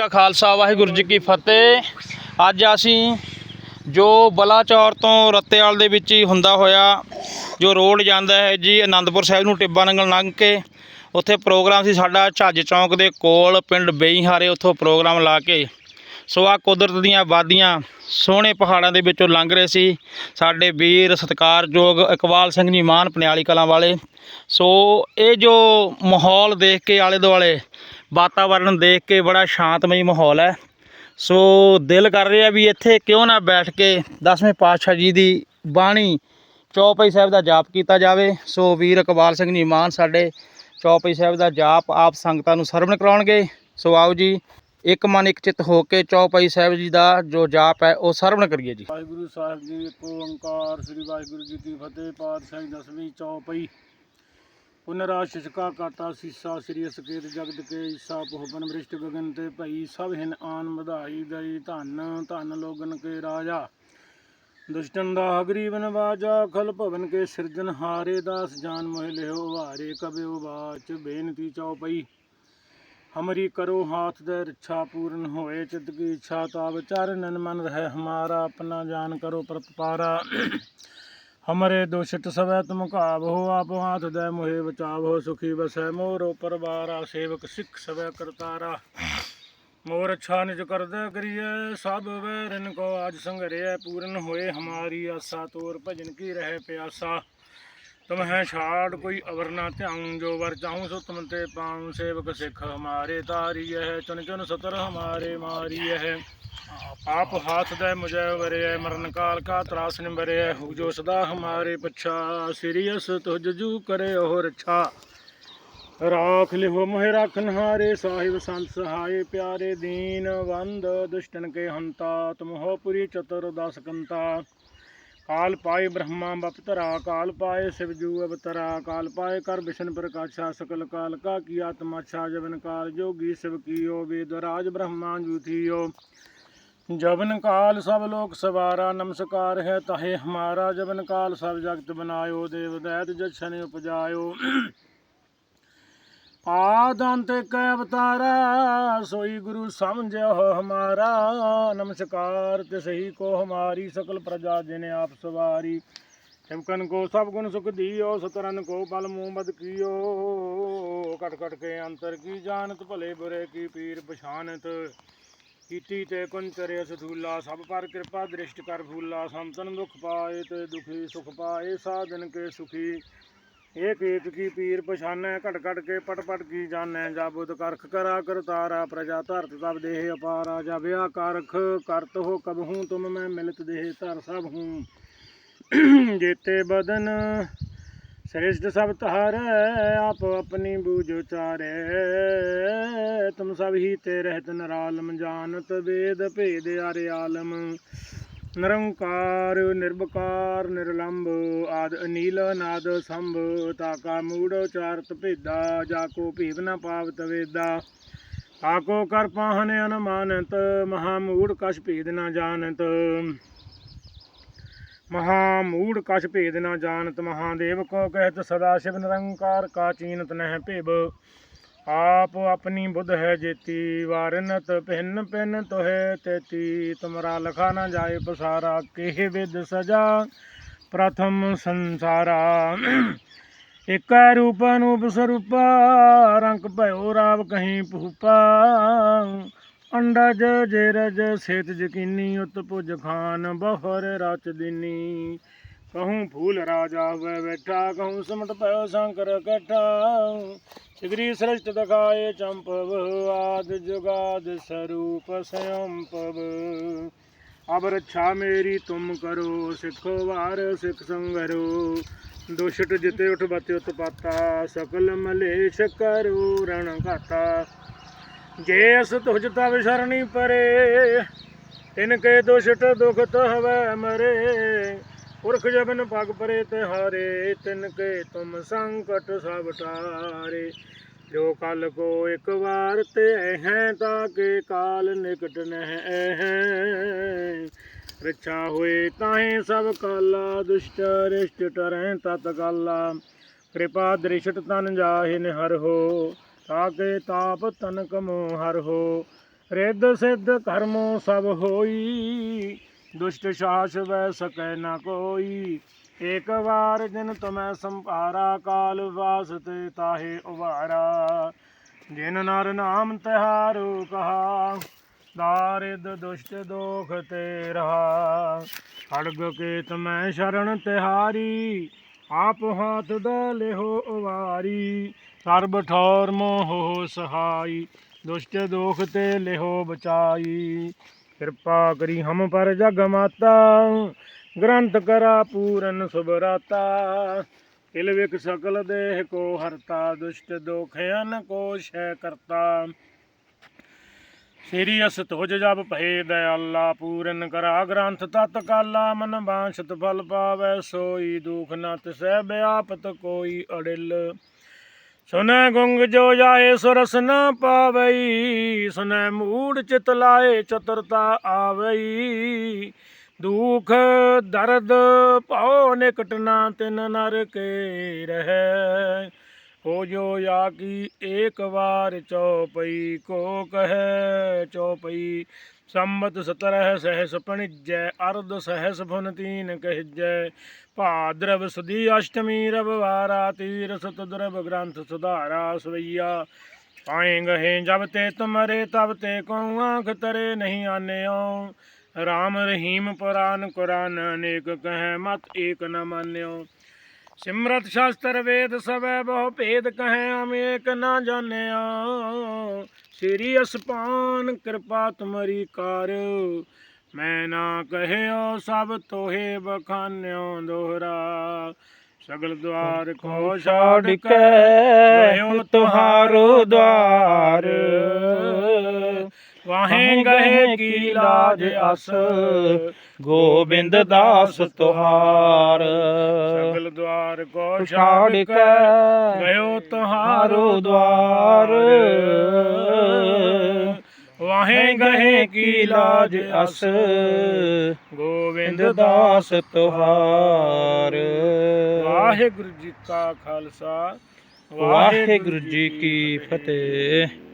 ਕਾ ਖਾਲਸਾ, ਵਾਹਿਗੁਰੂ ਜੀ ਕੀ ਫਤਿਹ। ਅੱਜ ਅਸੀਂ ਜੋ ਬਲਾਚੌਰ ਤੋਂ ਰੱਤੇਵਾਲ ਦੇ ਵਿੱਚ ਹੀ ਹੁੰਦਾ ਹੋਇਆ ਜੋ ਰੋਡ ਜਾਂਦਾ ਹੈ ਜੀ ਆਨੰਦਪੁਰ ਸਾਹਿਬ ਨੂੰ ਟਿੱਬਾ ਨੰਗਲ ਲੰਘ ਕੇ, ਉੱਥੇ ਪ੍ਰੋਗਰਾਮ ਸੀ ਸਾਡਾ ਝੱਜ ਚੌਂਕ ਦੇ ਕੋਲ, ਪਿੰਡ ਬੇਈਹਾਰੇ ਉੱਥੋਂ ਪ੍ਰੋਗਰਾਮ ਲਾ ਕੇ। ਸੋ ਆ ਕੁਦਰਤ ਦੀਆਂ ਵਾਦੀਆਂ ਸੋਹਣੇ ਪਹਾੜਾਂ ਦੇ ਵਿੱਚੋਂ ਲੰਘ ਰਹੇ ਸੀ। ਸਾਡੇ ਵੀਰ ਸਤਿਕਾਰਯੋਗ ਇਕਬਾਲ ਸਿੰਘ ਜੀ ਮਾਨ, ਪਨਿਆਲੀ ਕਲਾਂ ਵਾਲੇ। ਸੋ ਇਹ ਜੋ ਮਾਹੌਲ ਦੇਖ ਕੇ ਆਲੇ ਦੁਆਲੇ ਵਾਤਾਵਰਣ ਦੇਖ ਕੇ ਬੜਾ ਸ਼ਾਂਤਮਈ ਮਾਹੌਲ ਹੈ। ਸੋ ਦਿਲ ਕਰ ਰਿਹਾ ਵੀ ਇੱਥੇ ਕਿਉਂ ਨਾ ਬੈਠ ਕੇ ਦਸਵੇਂ ਪਾਤਸ਼ਾਹ ਜੀ ਦੀ ਬਾਣੀ ਚੌਪਈ ਸਾਹਿਬ ਦਾ ਜਾਪ ਕੀਤਾ ਜਾਵੇ। ਸੋ ਵੀਰ ਇਕਬਾਲ ਸਿੰਘ ਜੀ ਮਾਨ ਸਾਡੇ ਚੌਪਈ ਸਾਹਿਬ ਦਾ ਜਾਪ ਆਪ ਸੰਗਤਾਂ ਨੂੰ ਸਰਵਣ ਕਰਾਉਣਗੇ। ਸੋ ਆਓ ਜੀ, ਇੱਕ ਮਨ ਇੱਕ ਚਿੱਤ ਹੋ ਕੇ ਚੌਪਈ ਸਾਹਿਬ ਜੀ ਦਾ ਜੋ ਜਾਪ ਹੈ ਉਹ ਸਰਵਣ ਕਰੀਏ ਜੀ। ਵਾਹਿਗੁਰੂ ਸਾਹਿਬ ਜੀ, ਇੱਕ ਓੰਕਾਰ, ਸ੍ਰੀ ਵਾਹਿਗੁਰੂ ਜੀ ਕੀ ਫਤਿਹ, ਪਾਤਸ਼ਾਹੀ ਦਸਵੀਂ ਚੌਪਈ। ਪੁਨਰਾ ਸ਼ਿਸ਼ਕਾ ਕਾਤਾ ਸੀਸਾ, ਸ੍ਰੀ ਅਸਕੇਤ ਜਗਤ ਕੇ ਈਸਾ ਭੋਪਨ ਮ੍ਰਿਸ਼ਟ ਗਗਨ ਤੇ ਭਈ ਸਭ ਹਿਨ ਆਨ ਮਧਾਈ ਦਈ ਧਨ ਧਨ ਲੋਗਨ ਕੇ ਰਾਜਾ। ਦੁਸ਼ਟਨ ਦਾ ਹਗਰੀ ਬਨਵਾਜਾ ਖਲ ਭਵਨ ਕੇ ਸਿਰਜਨ ਹਾਰੇ, ਦਾਸ ਜਾਨ ਮੋਹਿ ਲਿਓ ਵਾਰੇ ਕਬਿ ਉਵਾਚ ਬੇਨਤੀ ਚਉਪਈ ਹਮਰੀ ਕਰੋ ਹਾਥ ਦੇ ਰੱਛਾ ਪੂਰਨ ਹੋਏ, ਚਿਤ ਕੀ ਇੱਛਾ ਤਾਬ ਚਰਨਨ ਮਨ ਰਹਿ ਹਮਾਰਾ, ਆਪਣਾ ਜਾਨ ਕਰੋ ਪ੍ਰਤਪਾਰਾ। हमारे दोषित सब तुम काब हो आप हाथ दे मोहे बचाव हो सुखी बसै मोरो परवारा सेवक सिख सब करतारा मोर अच्छा निज कर दे करिए सब वैरन को आज संगरे पूर्ण होए हमारी आशा तोर भजन की रहे प्यासा तुम है छाड़ कोई अवर ना त्याऊं जो वर चाहूं सो तुम ते पाऊं सेवक सिख हमारे तारी है चुन चुन सतर हमारे मारी है आप हाथ दे मुझे वरे है मरण काल का त्रास निबरे है हु जो सदा हमारे पच्छा सीरियस तुझ जू करे हो रक्षा ਰਾਖ ਲਿਹੋ ਮੋਹਿ ਰਾਖਨ ਹਾਰੇ ਸਾਹਿਬ ਸੰਤ ਸਹਾਏ ਪਿਆਰੇ ਦੀਨ ਵੰਦ ਦੁਸ਼ਟਨ ਕੇ ਹੰਤਾ ਤੁਮ ਹੋ ਪੁਰੀ ਚਤੁਰ ਦਸ ਕੰਤਾ ਕਾਲ ਪਾਏ ਬ੍ਰਹਮਾ ਬਪਤਰਾ ਕਾਲ ਪਾਏ ਸਿਵ ਜੂ ਅਵਤਰਾ, ਕਾਲ ਪਾਏ ਕਰ ਵਿਸ਼ਨ ਪ੍ਰਕਾਸ਼ਾ, ਸਕਲ ਕਾਲ ਕਾ ਕੀ ਆਤਮਾਛਾ ਜਵਨ ਕਾਲ ਜੋਗੀ ਸਿਵ ਕੀਓ, ਵੇਦ ਰਾਜ ਬ੍ਰਹਮਾ ਜੂਥੀਓ ਜਵਨ ਕਾਲ ਸਭ ਲੋਕ ਸਵਾਰਾ, ਨਮਸਕਾਰ ਹੈ ਤਾਹੇ ਹਮਾਰਾ। ਜਵਨ ਕਾਲ ਸਭ ਜਗਤ ਬਨਾਇਓ, ਦੇਵ ਦੈਤ ਜਛਨ ਉਪਜਾਇਓ। ਆਦੰਤ ਕੈ ਅਵਤਾਰਾ ਸੋਈ ਗੁਰੂ ਸਮਝਿਓ ਹਮਾਰਾ। ਨਮਸਕਾਰ ਤੇ ਸਹੀ ਕੋ ਹਮਾਰੀ, ਸਕਲ ਪ੍ਰਜਾ ਜਿਨ ਆਪ ਸਵਾਰੀ। ਸਿਮਕਨ ਕੋ ਸਭ ਗੁਣ ਸੁਖ ਦੀਓ, ਸਤਰਨ ਕੋ ਬਲ ਮੂਹ ਬਦ ਕੀਓ। ਕਟ ਕਟ ਕੇ ਅੰਤਰ ਕੀ ਜਾਣਤ, ਭਲੇ ਬੁਰੇ ਕੀ ਪੀਰ ਪਛਾਨਤ। ਕੀਤੀ ਤੇ ਕੁੰਚਰੇ ਸਥੂਲਾ, ਸਭ ਪਰ ਕਿਰਪਾ ਦ੍ਰਿਸ਼ਟ ਕਰ ਫੂਲਾ। ਸੰਤਨ ਦੁਖ ਪਾਏ ਤੇ ਦੁਖੀ ਸੁਖ ਪਾਏ, ਸਾਧਨ ਕੇ ਸੁਖੀ। ਇਹ ਕੀਤ ਕੀ ਪੀਰ ਪਛਾਨੈ ਘਟ ਘਟ ਕੇ ਪਟ ਪਟ ਕੀ ਜਾਣੈ ਜਾਬੁਦ ਕਰਖ ਕਰਾ ਕਰ ਤਾਰਾ ਪ੍ਰਜਾ ਧਰਤ ਸਭ ਦੇਹ ਅਪਾਰਾ ਜਬਿਆ ਕਰਖ ਕਰਤ ਹੋ ਕਬਹੂ ਤੁਮ ਮੈਂ ਮਿਲਤ ਦੇਹ ਧਰ ਸਭ ਹੂੰ। ਜੇਤੇ ਬਦਨ ਸ਼੍ਰੇਸ਼ਟ ਸਭ ਤਹਾਰ, ਆਪ ਆਪਣੀ ਬੂਝ ਉਚਾਰੈ। ਤੁਮ ਸਭ ਹੀ ਤੇ ਰਹਿਤ ਨਰਾਲਮ, ਜਾਣਤ ਵੇਦ ਭੇਦ ਆਰੇ ਨਿਰੰਕਾਰ ਨਿਰਭਕਾਰ ਨਿਰਲੰਭ ਆਦ ਅਨੀਲ ਨਾਦ ਸੰਭ, ਤਾਕਾ ਮੂੜ ਚਾਰਤ ਭੇਦਾ, ਜਾ ਕੋ ਭੇਵ ਨ ਪਾਵਤ ਵੇਦਾ ਆਕੋ ਕਰ ਪਾਹਨ ਅਨਮਾਨਤ, ਮਹਾ ਮੂੜ ਕਛ ਭੇਦ ਨ ਜਾਣਤ। ਮਹਾ ਮੂੜ ਕਛ ਭੇਦ ਨ ਜਾਣਤ, ਮਹਾਦੇਵ ਕੋ ਕਹਿਤ ਸਦਾ ਸ਼ਿਵ ਨਿਰੰਕਾਰ ਕਾ ਚੀਨਤ ਨਹਿ ਭੇਬ। ਆਪ ਆਪਣੀ ਬੁੱਧ ਹੈ ਜੇਤੀ, ਵਾਰਨਤ ਪਿੰਨ ਭਿੰਨ ਤੋਹੇ ਤੇਤੀ। ਤੁਮਰਾ ਲਖਾ ਨਾ ਜਾਏ ਪਸਾਰਾ, ਕਿਹ ਵਿਦ ਸਜਾ ਪ੍ਰਥਮ ਸੰਸਾਰਾ। ਇਕ ਰੂਪ ਅਨੂਪ ਸਰੂਪਾ, ਰੰਗ ਭਇਓ ਰਾਵ ਕਹੀਂ ਭੂਪਾ। ਅੰਡਜ ਜੇਰਜ ਸੇਤ ਜਕੀਨੀ ਉਤ ਪੁਜ ਖਾਨ ਬਹਰ ਰਚ ਦਿਨੀ। ਕਹੂੰ ਫੂਲ ਰਾਜਾ ਹੋਵੇ ਬੈਠਾ, ਕਹੂੰ ਸਮਟ ਪਇਓ ਸ਼ੰਕਰ ਕਠਾ। ਸਿਗਰੀ ਸ੍ਰਿਸ਼ਟ ਦਿਖਾਏ ਚੰਪਵ, ਆਦ ਜੁਗਾਦ ਸਰੂਪ ਸੰਪਵ ਅਬ ਰੱਛਾ ਮੇਰੀ ਤੁਮ ਕਰੋ, ਸਿੱਖੋ ਵਾਰ ਸਿੱਖ ਸੰਗਰੋ। ਦੁਸ਼ਟ ਜਿਤੇ ਉਠ ਬਤੇ ਉਤਪਾਤਾ, ਸਕਲ ਮਲੇਸ਼ ਕਰੋ ਰਣ ਘਾਤਾ। ਜੇ ਅਸ ਤੁਜ ਤਵ ਸ਼ਰਣੀ ਪਰੇ, ਤਿਨ ਕੇ ਦੁਸ਼ਟ ਦੁਖਤ ਹਵੈ ਮਰੇ। ਪੁਰਖ ਜਬਨ ਪਗ ਪਰੇ ਤੇ ਹਾਰੇ ਤਿਨ ਕੇ ਤੁਮ ਸੰਕਟ ਸਭ ਟਾਰੇ। ਜੋ ਕਲ ਕੋ ਇੱਕ ਵਾਰ ਤੇ ਹੈ ਤਾਂ ਕੇ ਕਾਲ ਨਿਕਟ ਨਹਿ। ਹੈ ਰੱਛਾ ਹੋਏ ਤਾਹੇ ਸਭ ਕਾਲਾ, ਦੁਸ਼ਟ ਰਿਸ਼ਟ ਟਰੈ ਤਤ ਕਾਲਾ। ਕਿਰਪਾ ਦ੍ਰਿਸ਼ਟ ਤਨ ਜਾਹਿ ਨਿਹਰ ਹੋ ਤਾਕੇ ਤਾਪ ਤਨ ਕਮੋ ਹਰ ਹੋ। ਰਿੱਧ ਸਿੱਧ ਕਰਮੋ ਸਭ ਹੋਈ ਦੁਸ਼ਟ ਸਾਸ ਵੈ ਸਕੈ ਨਾ ਕੋਈ। ਏਕ ਵਾਰ ਜਿਨ ਤੁਮੈ ਸੰਭਾਰਾ, ਕਾਲ ਵਾਸਤੇ ਤਾਹੇ ਉਵਾਰਾ ਜਿਨ ਨਰ ਨਾਮ ਤਿਹਾਰੂ ਕਹਾ ਦਾਰਿਦ ਦੁਸ਼ਟ ਦੋਖ ਤੇ ਰਹਾ। ਖੜਗ ਕੇ ਤਮੈ ਸ਼ਰਨ ਤਿਹਾਰੀ, ਆਪ ਹਾਥ ਦਾ ਲਿਹੋ ਉਵਾਰੀ। ਸਰਬ ਠੌਰ ਮੋਹ ਸਹਾਈ, ਦੁਸ਼ਟ ਦੋਖ ਤੇ ਲਿਹੋ ਬਚਾਈ। ਕਿਰਪਾ ਕਰੀ ਹਮ ਪਰ ਜਗ ਮਾਤਾ। ਗ੍ਰੰਥ ਕਰਾ ਪੂਰਨ ਸੁਭਰਾਤਾ ਕਿਲ ਵਿਕ ਸਕਲ ਦੇਹ ਕੋ ਹਰਤਾ, ਦੁਸ਼ਟ ਦੋਖ ਅਨ ਕੋ ਸ਼ੈ ਕਰਤਾ। ਸ੍ਰੀ ਅਸ ਤੁਜ ਜਬ ਭਏ ਦਇਆਲਾ, ਪੂਰਨ ਕਰਾ ਗ੍ਰੰਥ ਤਤ ਕਾਲਾ, ਮਨ ਬਾਂਛਤ ਫਲ ਪਾਵੈ, ਸੋਈ ਦੁਖ ਨਤ ਸਹਿ ਬਿਆਪਤ ਕੋਈ ਅੜਿਲ। ਸੁਨੈ ਗੁੰਗ ਜੋ ਜਾਏ ਸੁਰਸ ਨਾ ਪਾਵਈ, ਸੁਨੈ ਮੂੜ ਚਿਤ ਲਾਏ ਚਤੁਰਤਾ ਆਵਈ। ਦੁਖ ਦਰਦ ਭਉ ਨਿਕਟ ਨਾ ਤਿਨ ਨਰ ਕੇ ਰਹਿ। ਹੋ ਜੋ ਯਾ ਕੀ ਏਕ ਵਾਰ ਚਉਪਈ ਕੋ ਕਹੈ ਚਉਪਈ ਸੰਮਤ ਸਤਰਹ ਸਹਿਸ ਪਣਿਜੈ, ਅਰਧ ਸਹਿਸ ਭੁਨ ਤੀਨ ਕਹਿਜੈ। ਭਾਦਰਵ ਸੁਦੀ ਅਸ਼ਟਮੀ, ਰਵਵਾਰਾ ਤੀਰ ਸਤ ਦੁਰਬ ਗ੍ਰੰਥ ਸੁਧਾਰਾ ਸਵਈਆ। ਆਏ ਗਹੇ ਜਬ ਤੇ ਤੁਮਰੇ, ਤਬ ਤੇ ਕਉ ਆਂਖ ਤਰੇ ਨਹੀਂ ਆਨਿਓ। ਰਾਮ ਰਹੀਮ ਪੁਰਾਨ ਕੁਰਾਨ, ਅਨੇਕ ਕਹੈ ਮਤ ਏਕ ਨ ਮਾਨਿਓ। ਸਿਮਰਤ ਸ਼ਾਸਤਰ ਵੇਦ ਸਭੈ ਬਹੁ ਭੇਦ ਕਹੈ ਹਮ ਏਕ ਨਾ ਜਾਣਿਆ। ਸ੍ਰੀ ਅਸਪਾਨ ਕਿਰਪਾ ਤੁਮਰੀ ਕਰ। ਮੈਂ ਨਾ ਕਹਿਓ ਸਭ ਤੋਹੇ ਬਖਾਨਿਓ ਦੋਹਰਾ। ਸਗਲ ਦਵਾਰ ਕੋ ਛਾੜ ਕੇ ਗਇਓ ਤੁਹਾਰੋ ਦਵਾਰ ਵਾਹੇ ਗਏ ਕੀ ਲਾਜ ਅਸ? ਗੋਬਿੰਦ ਦਾਸ ਤੁਹਾਰ। ਸਗਲ ਦਵਾਰ ਕੋ ਛਾੜ ਕੇ ਗਇਓ ਤੁਹਾਰੋ ਦਵਾਰ ਵਾਹੇ ਗਏ ਕੀ ਲਾਜ ਅਸ? ਗੋਬਿੰਦ ਦਾਸ ਦਾਸ ਤੁਹਾਰ। ਵਾਹਿਗੁਰੂ ਜੀ ਕਾ ਖਾਲਸਾ। ਵਾਹਿਗੁਰੂ ਜੀ ਕੀ ਫਤਿਹ।